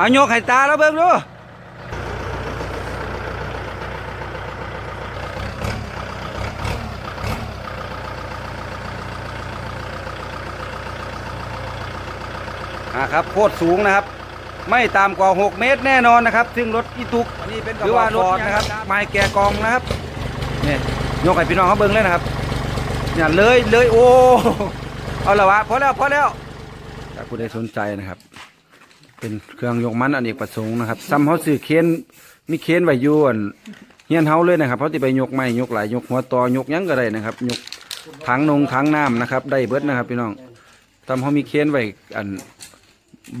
เอาโยกให้ตาแล้วเบิ่งดูอ่าครับโคตรสูงนะครับ ไม่ต่ำกว่า 6 เมตรแน่นอนนะครับ ซึ่งรถอีตุกนี่เป็นหรือว่ารถนะครับไม้แกะกองนะครับนี่ยกให้พี่น้องเขาเบิ่งเลยนะครับเนี่ยเลยเลยโอ้เอาละวะพอแล้วพอแล้วถ้าผู้ใดสนใจนะครับ เป็นเครื่องยกมันอเนกประสงค์นะครับซ้ำเขาซื้อเค้นมีเค้นไว้อยู่อั่นเฮียนเฮาเลยนะครับเขาจะไปยกไม้ยกหลายยกหัวตอยกยังก็ได้นะครับยกถังนงถังน้ำนะครับได้เบิดนะครับ พี่น้องซ้ำเขามีเค้นไว้อัน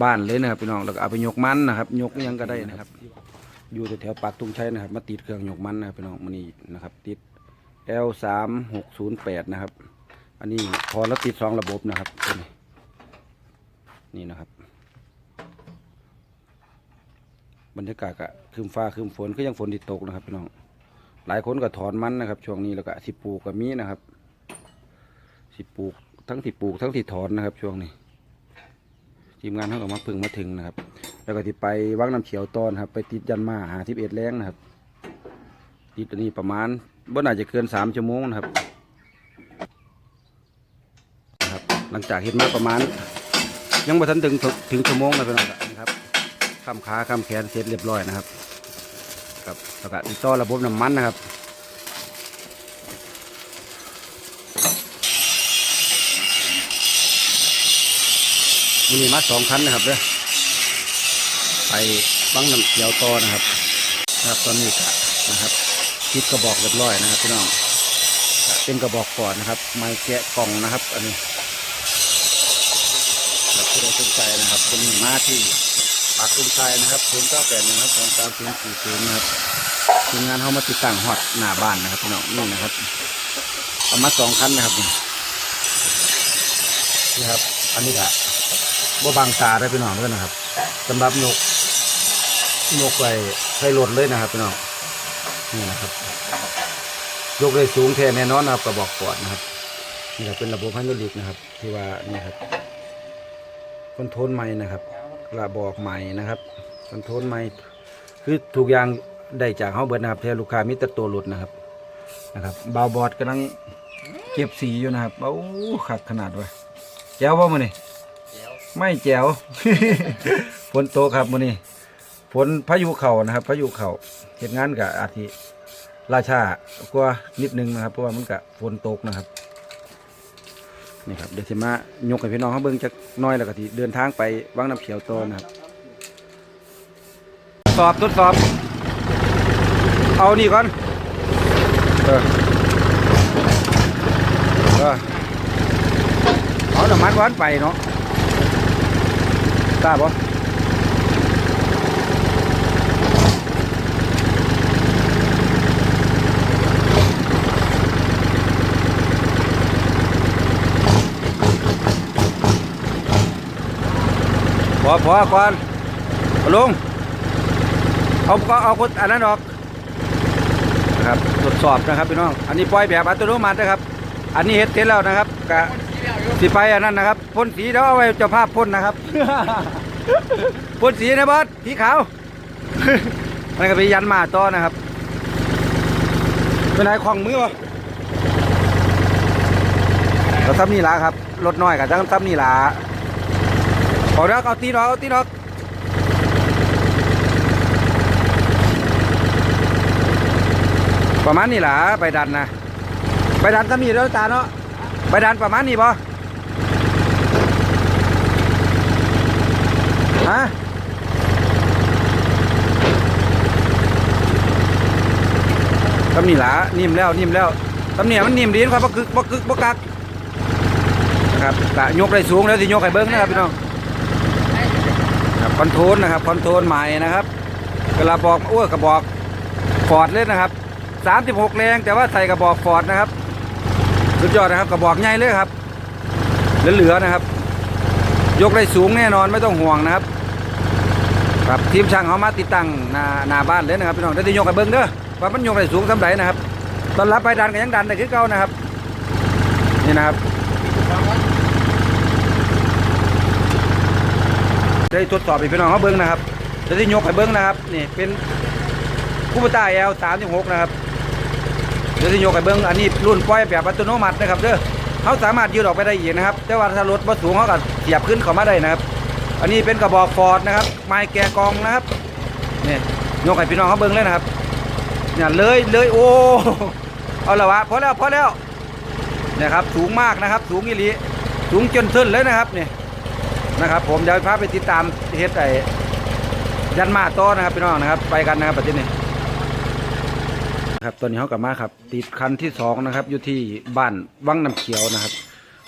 บ้านเลยนะครับพี่น้องแล้วก็เอาไปยกมันนะครับ ยกยังก็ได้นะครับ อยู่แถวปากตุงชัยนะครับ มาติดเครื่องยกมันนะครับพี่น้องมันนี่นะครับ ติด L สามหกศูนย์แปดนะครับ อันนี้พอแล้วติดสองระบบนะครับ นี่นะครับ บรรยากาศก็คืมฟ้าคืมฝนก็ยังฝนติดตกนะครับพี่น้องหลายคนก็ถอนมันนะครับ ช่วงนี้แล้วก็สิปลูกก็มีนะครับ สิปลูกทั้งที่ปลูกทั้งที่ถอนนะครับ ช่วงนี้ทีมงานเขาก็มาพึ่งมาถึงนะครับ แล้วก็ที่ไปวังน้ำเขียวตอนครับ ไปติดยันมาหาทิพเอ็ดแรงนะครับ ติดอันนี้ประมาณบ่น่าจะเกินสามชั่วโมงนะครับนะครับ หลังจากเห็นมาประมาณ ยังบ่ทันถึงถึงชั่วโมงนะพี่น้อง ครับข้ามขาข้ามแขนเสร็จเรียบร้อยนะครับครับแล้วก็ติดต่อระบบน้ำมันนะครับมีนี่มาสองคันนะครับเด้อไปบังน้ำเขียวต่อนะครับนะครับตอนนี้ก็นะครับคิดกระบอกเรียบร้อยนะครับพี่น้องเป็นกระบอกก่อนนะครับ ไม้แกะกล่องนะครับ อันนี้ครับผู้ใดสนใจนะครับเป็นมาที่ ปากตุ้มชัยนะครับศูนย์เก้าแปดนะครับสองสามศูนย์สี่ศูนย์นะครับทีมงานเขามาติดตั้งฮอตหน้าบ้านนะครับพี่น้องนี่นะครับเอามาสองคันนะครับนี่นี่ครับ อันนี้ก็บ่บางตาได้พี่น้องด้วยนะครับสำหรับนกนกไว้ใช้รถเลยนะครับพี่น้องนี่นะครับยกเลยสูงแท้แน่นอนนะครับกระบอกกอดนะครับนี่ครับเป็นระบบไฮดรอลิกนะครับ ที่ว่านี่ครับคอนโทรลใหม่นะครับ กระบอกใหม่นะครับคอนโทรลใหม่คือทุกอย่างได้จากเฮาเบิดนะครับแทนลูกค้ามีแต่ตัวรถนะครับนะครับบาวบอร์ดกำลังเก็บสีอยู่นะครับโอ้ขัดขนาดวะแจ้วว่ามันนี่ไม่แจ๋วฝนโตกครับมื้อนี้ฝนพายุเข่านะครับพายุเข่าเหตุงานกับอาทิราชากว่านิดนึงนะครับ เพราะว่ามันกับฝนตกนะครับ นี่ครับเดี๋ยวสิมายกให้พี่น้องเขาเบิ่งจักหน้อยแล้วก็ที่เดินทางไปวังน้ำเขียวตอนะครับสอบทดสอบ เอานี่ก่อนเออเออเอาน้ำมันก่อนไปเนาะทราบปะ อพอก่อนลุงเอาก็เอาคนอันนั้นออกนะครับตรวจสอบนะครับพี่น้องอันนี้ปล่อยแบบอัตโนมัตินะครับ อันนี้เฮ็ดเสร็จแล้วนะครับกะสิไปอันนั้นนะครับพ่นสีแล้วเอาไว้เจ้าภาพพ่นนะครับพ่นสีนะบอสสีขาวมันก็ไปยันมาต่อนะครับเป็นไรของมือวะเราทำนี่ละครับรถน้อยกับจังทำนี่ละ เอาด้อเอาตีนออกเอาตีนออกประมาณนี้ล่ะไปดันนะไปดันทำนี่เด้อตาเนาะไปดันประมาณนี้ปะฮะตำหนิหลานิ่มแล้วนิ่มแล้วตำหนิมันนิ่มดีนะครับบ่กึกบ่กึกบ่กักนะครับกะยกได้สูงแล้วสิยกให้เบิ้งนะครับพี่น้อง ครับคอนโทรลนะครับคอนโทรลใหม่นะครับกระบอกอ้วกระบอกฟอร์ดเลยนนะครับ36แรงแต่ว่าใส่กระบอกฟอร์ดนะครับสุดยอดนะครับกระบอกใหญ่เลยครับเหลือๆนะครับ ยกได้สูงแน่นอนไม่ต้องห่วงนะครับ ครับทีมช่างเขามาติดตั้งหน้าหน้าบ้านเลยนะครับพี่น้องได้ที่ยกให้เบิ้งเด้อว่ามันยกได้สูงสำไหนะครับ ตอนรับไปดันก็ยังดันได้คือเก่านะครับ นี่นะครับ ได้ทดสอบให้พี่น้องเขาเบิ้งนะครับจะที่ยกให้เบิ้งนะครับนี่เป็นคูปต้าแอลสามสิบหกนะครับเดี๋ยวที่ยกให้เบิ้งอันนี้รุ่นปล่อยแบบอัตโนมัตินะครับเด้อเขาสามารถยืดออกไปได้อีกนะครับ แต่ว่าถ้ารถบ่สูงเขาก็เสียบขึ้นเขามาได้นะครับ อันนี้เป็นกระบอกฟอร์ดนะครับไม้แกะกองนะครับนี่ยกให้พี่น้องเขาเบิ้งเลยนะครับเนี่ยเลยเลยโอ้เอาละวะพอแล้วพอแล้วเนี่ยครับสูงมากนะครับ สูงอีหลีสูงจนทึ้นเลยนะครับนี่ นะครับผมเดี๋ยวพาไปติดตามเฮ็ดไอ้ยันมาโตอนะครับพี่น้องนะครับ ไปกันนะครับปัจจุบันนี้ครับตอนนี้เขากลับมาครับ ติดคันที่สองนะครับ อยู่ที่บ้านวังน้ำเขียวนะครับ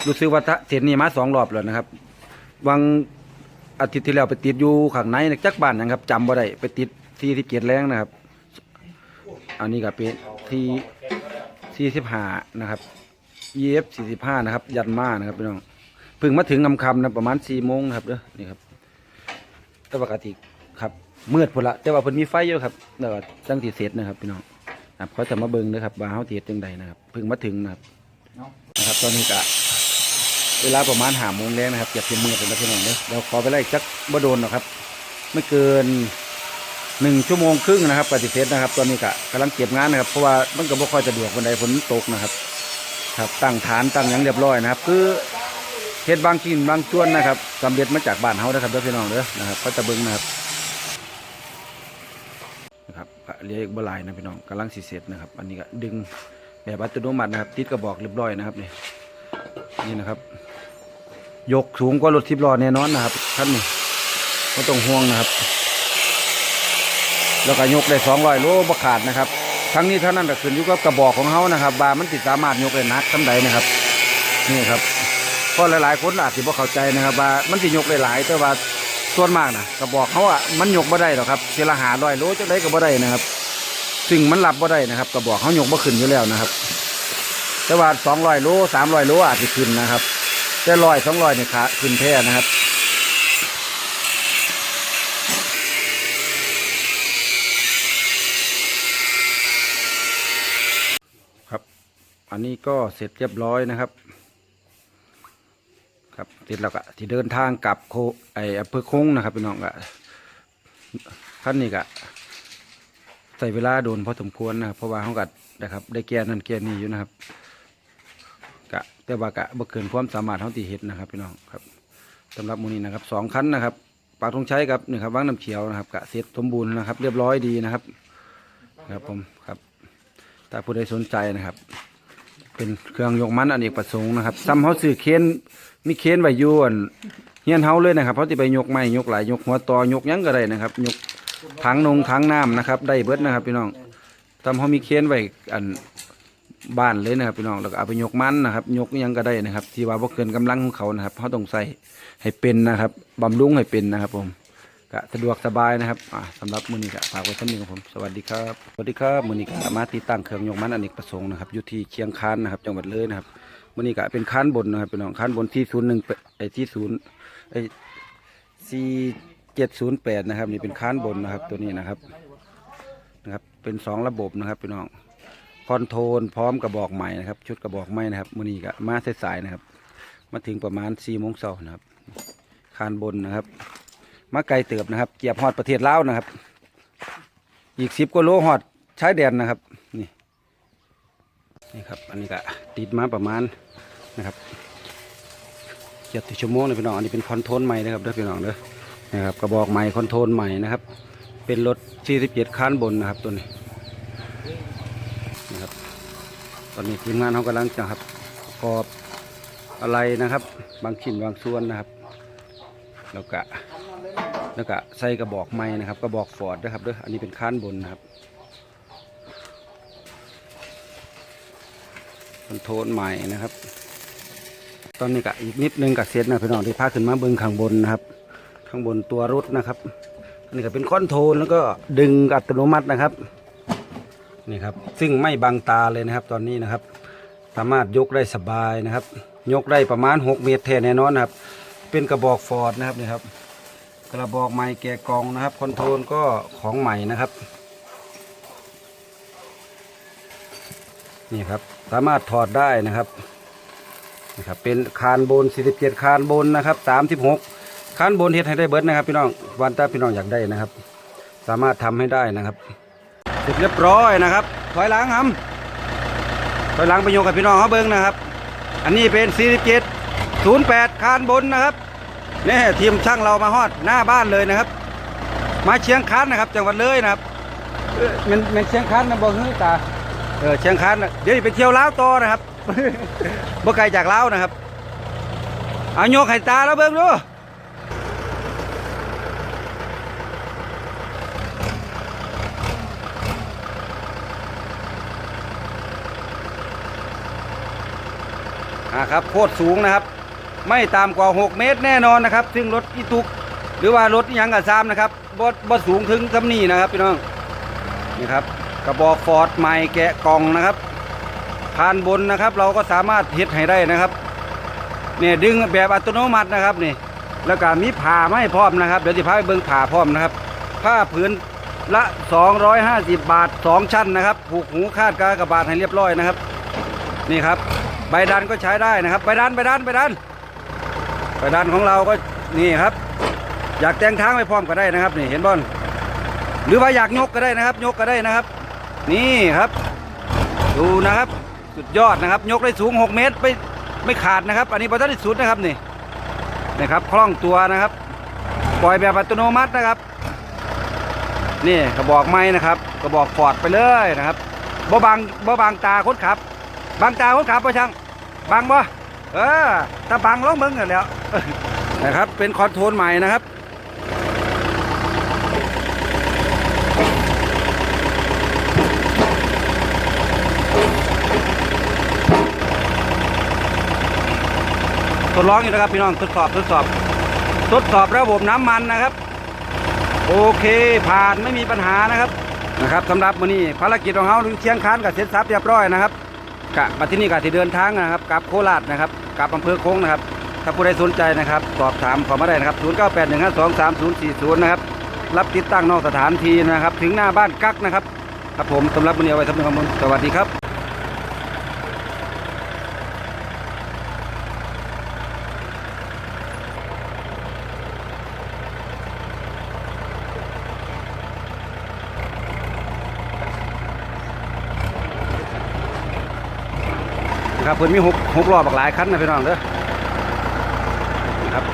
รู้สึกว่าเส้นนี้มาสองรอบแล้วนะครับ วังอาทิตย์ที่แล้วไปติดอยู่ข้างในจักบ้านนะครับจำบ่ได้ไปติดที่ที่เกียรแรงนะครับ อันนี้ก็เป็นที่สี่สิบห้านะครับ EF สี่สิบห้านะครับ ยันมานะครับพี่น้อง พิ่งมาถึงคำคำนะประมาณสี่โมงครับเด้อนี่ครับแต่ปกติครับมืดพนละแต่ว่าเพิ่นมีไฟอยู่ครับแต่ว่าจังทีเสร็จนะครับพี่น้องครับเขาจะมาเบิ่งนะครับว่าเฮาสิเฮ็ดจังใดนะครับเพิ่งมาถึงนะครับนะครับตอนนี้ก็เวลาประมาณหาโมงแรงนะครับอย่าเพียงมือเป็นแล้วพี่น้องเด้อเราขอไปไล่จักบ่โดนหรอกครับ ไม่เกินหนึ่งชั่วโมงครึ่งนะครับปฏิเสธนะครับ ตอนนี้ก็กำลังเก็บงานนะครับ เพราะว่ามันก็บ่ค่อยสะดวกวันใดฝนตกนะครับ ครับตั้งฐานตั้งยังเรียบร้อยนะครับ คือ เฮ็ดบางชิ้นบางส่วนนะครับสำเร็จมาจากบ้านเฮานะครับเด้อพี่น้องเด้อนะครับก็จะเบิ่งนะครับนะครับเหลี้ยกบ่หลายนะพี่น้องกำลังสิเสร็จนะครับ อันนี้ก็ดึงแบบอัตโนมัตินะครับ ติดกระบอกเรียบร้อยนะครับนี่นี่นะครับ ยกสูงกว่ารถทิพล้อแน่นอนนะครับท่านนี่ไม่ต้องห่วงนะครับ แล้วก็ยกได้สองร้อยโลบ่ขาดนะครับ ทั้งนี้เท่านั้นก็ขึ้นอยู่กับกระบอกของเขานะครับว่ามันติดสามารถยกได้นักทำใดนะครับ นี่ครับ เพราะหลายๆคนอาจจะบ่เข้าใจนะครับว่ามันสิยกหลายๆแต่ว่าส่วนมากนะกระบอกเขาอะมันยกบ่ได้หรอกครับเทละหาร้อยโลจะได้ก็บ่ได้นะครับซึ่งมันรับบ่ได้นะครับกระบอกเขายกบ่ขึ้นอยู่แล้วนะครับ แต่ว่าสองร้อยโลสามร้อยโลอาจจะขึ้นนะครับ แต่ร้อยสองร้อยเนี่ยขาขึ้นแท้นะครับครับอันนี้ก็เสร็จเรียบร้อยนะครับ ครับเสร็จแล้วก็ที่เดินทางกลับโคไออำเภอคงนะครับพี่น้องก็ขั้นนี้ก็ใส่เวลาโดนพอสมควรนะครับเพราะว่าเขากัดนะครับ ได้แก่นั่นแก่นี่อยู่นะครับกะแต่ว่ากะบ่เกินความสามารถเท่าที่เห็ดนะครับพี่น้องครับสำหรับมูนี้นะครับสองคันนะครับปากทงใช้กับนี่ครับวังน้ำเขียวนะครับกะเสร็จสมบูรณ์นะครับ เรียบร้อยดีนะครับครับผมครับถ้าผู้ใดสนใจนะครับ เป็นเครื่องยกมันอันเอกประสงค์นะครับซ้ำเขาซื้อเค้น มีเคนไว้อยู่อันเฮียนเฮาเลยนะครับเขาที่ไปยกไม้ยกหลายยกหัวต่อยกยังก็ได้นะครับยกถังนงถังน้ำนะครับ ได้เบิดนะครับพี่น้องทำเขามีเคนไว้อันบ้านเลยนะครับพี่น้องแล้วก็เอาไปยกมันนะครับ ยกยังก็ได้นะครับ ที่ว่าบ่เกินกำลังของเขานะครับเขาต้องใส่ให้เป็นนะครับบำรุงให้เป็นนะครับ ผมก็สะดวกสบายนะครับอ่าสำหรับมือนี้ก็ฝากไว้ท่านี้ของผมสวัสดีครับสวัสดีครับมือนี้ก็มาติดตั้งเครื่องยกมันอเนกประสงค์นะครับอยู่ที่เชียงคานนะครับ จังหวัดเลยนะครับ มือนี้ก็เป็นคานบนนะครับเป็นของคานบนที่ศูนย์หนึ่งไอ้ที่ศูนย์ไอ้สี่เจ็ดศูนย์แปดนะครับ นี่เป็นคานบนนะครับตัวนี้นะครับนะครับเป็นสองระบบนะครับพี่น้องคอนโทรลพร้อมกระบอกใหม่นะครับ ชุดกระบอกใหม่นะครับมือนี้ก็มาสายๆนะครับ มาถึงประมาณสี่โมงเช้านะครับคานบนนะครับมาไกลเติบนะครับเกียบฮอดประเทศลาวนะครับ อีกสิบกว่าโลฮอดใชายแดนนะครับ นี่ครับ อันนี้ก็ติดมาประมาณนะครับเจ็ดชั่วโมงเลยพี่น้อง อันนี้เป็นคอนโทรลใหม่นะครับเด้อพี่น้องเด้อ นะครับกระบอกใหม่คอนโทรลใหม่นะครับ เป็นรถ 47คันบนนะครับตัวนี้นะครับ ตอนนี้ทีมงานเขากำลังจะครับประกอบอะไรนะครับ บางชิ้นบางส่วนนะครับ แล้วก็แล้วก็ใส่กระบอกไม้นะครับ กระบอกฟอร์ดนะครับเด้อ อันนี้เป็นค้านบนนะครับ อนโทรลใหม่นะครับ ตอนนี้ก็อีกนิดนึงกับเซตนะพี่น้องที่พาขึ้นมาเบิ้งข้างบนนะครับ ข้างบนตัวรถนะครับอันนี้ก็เป็นคอนโทรลแล้วก็ดึงอัตโนมัตินะครับนี่ครับซึ่งไม่บังตาเลยนะครับตอนนี้นะครับ สามารถยกได้สบายนะครับ ยกได้ประมาณ 6 เมตรแท้แน่นอนนะครับเป็นกระบอกฟอร์ดนะครับนี่ครับ กระบอกไม้แกะกองนะครับคอนโทรลก็ของใหม่นะครับ นี่ครับ สามารถถอดได้นะครับนี่ครับ เป็นคานบน 47 คานบนนะครับ 36 คานบนเฮ็ดให้ได้เบิดนะครับ พี่น้องวันตาพี่น้องอยากได้นะครับ สามารถทำให้ได้นะครับเสร็จเรียบร้อยนะครับ ถอยหลังครับถอยหลังไปโยกกับพี่น้องเขาเบิ้งนะครับ อันนี้เป็น 47 08 คานบนนะครับนี่ทีมช่างเรามาฮอดหน้าบ้านเลยนะครับ มาเชียงคานนะครับ จังหวัดเลยนะครับมันมันเชียงคานนะบอกเฮ้ยตา เออเชียงคานเดี๋ยวไปเที่ยวลาวต่อนะครับบ่ไกลจากลาวนะครับเอาโยกให้ตาแล้วเบิ้งดูอ่าครับโคตรสูงนะครับ ไม่ต่ำกว่า 6 เมตรแน่นอนนะครับ ซึ่งรถอีตุก หรือว่ารถยังกับซามนะครับบดบดสูงถึงทำนี่นะครับพี่น้องนี่ครับ กระบอกฟอร์ดใหม่แกะกล่องนะครับคานบนนะครับ เราก็สามารถเฮ็ดให้ได้นะครับเนี่ยดึงแบบอัตโนมัตินะครับนี่แล้วก็มีผ่าไม่พร้อมนะครับ เดี๋ยวจะพาไปเบิ่งผ่าพร้อมนะครับผ้าผืนละ 250 บาท 2 ชั้นนะครับ ผูกหูคาดกากระบาดให้เรียบร้อยนะครับ นี่ครับ ใบดันก็ใช้ได้นะครับ ใบดันใบดันใบดันใบดันของเราก็นี่ครับ อยากแต่งทางไปพร้อมก็ได้นะครับ นี่เห็นบอลหรือว่าอยากยกก็ได้นะครับ ยกก็ได้นะครับ นี่ครับ ดูนะครับ สุดยอดนะครับ ยกได้สูง 6 เมตรไม่ไม่ขาดนะครับ อันนี้บอลที่สุดนะครับนี่นะครับคล่องตัวนะครับ ปล่อยแบบอัตโนมัตินะครับ นี่กระบอกไม้นะครับ กระบอกฟอดไปเลยนะครับบ่บางบ่บางตาคนขับ บางตาคนขับประชังบางบ่เออถ้าบางร้องมึงกันแล้วนะครับ เป็นคอนโทรลใหม่นะครับ ทดลองอยู่นะครับพี่น้องทดสอบทดสอบ ทดสอบระบบน้ำมันนะครับ โอเคผ่านไม่มีปัญหานะครับนะครับสำหรับวันนี้ภารกิจของเขาเชียงคานกับเสร็จสับเรียบร้อยนะครับกะมาที่นี่กะที่เดินทางนะครับกับโคราชนะครับกับอำเภอโค้งนะครับถ้าผู้ใดสนใจนะครับ สอบถามขอมาได้นะครับ 0 9 8 1 5 2 3 0 4 0 นะครับ รับติดตั้งนอกสถานที่นะครับ ถึงหน้าบ้านกักนะครับ ครับผมสำหรับวันนี้เอาไว้สำหรับข้อมูลสวัสดีครับ นะครับเพิ่นมีหกหกล้อบักหลายคันนะพี่น้องเด้อนะครับ